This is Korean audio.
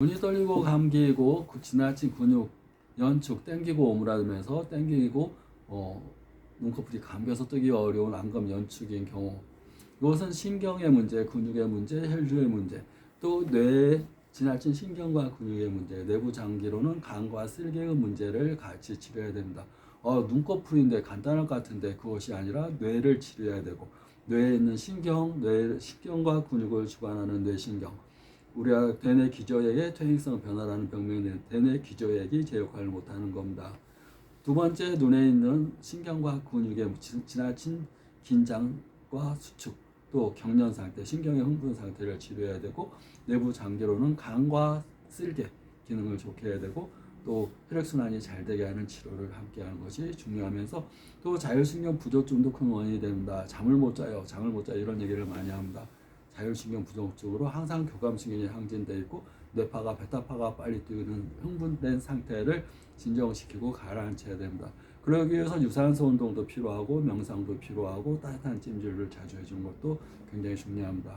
눈이 떨리고 감기고 그 지나친 근육 연축 땡기고 오므라들면서 땡기고 어, 눈꺼풀이 감겨서 뜨기 어려운 안검 연축인 경우 이것은 신경의 문제, 근육의 문제, 혈류의 문제 또 뇌의 지나친 신경과 근육의 문제 내부 장기로는 간과 쓸개의 문제를 같이 치료해야 됩니다. 어, 눈꺼풀인데 간단할 것 같은데 그것이 아니라 뇌를 치료해야 되고 뇌에 있는 신경, 뇌 신경과 근육을 주관하는 뇌신경 우리가 대뇌 기저액의 퇴행성 변화라는 병명이 대뇌 기저액이 제 역할을 못하는 겁니다. 두 번째 눈에 있는 신경과 근육의 지- 지나친 긴장과 수축 또 경련 상태, 신경의 흥분 상태를 치료해야 되고 내부 장기로는 간과 쓸개 기능을 좋게 해야 되고 또 혈액순환이 잘 되게 하는 치료를 함께 하는 것이 중요하면서 또 자율신경 부족증도 큰 원인이 됩니다. 잠을 못 자요, 잠을 못 자 이런 얘기를 많이 합니다. 자율신경 부족증으로 항상 교감신경이 항진돼 있고 뇌파가 베타파가 빨리 뛰는 흥분된 상태를 진정시키고 가라앉혀야 됩니다. 그러기 위해서 유산소 운동도 필요하고 명상도 필요하고 따뜻한 찜질을 자주 해주는 것도 굉장히 중요합니다.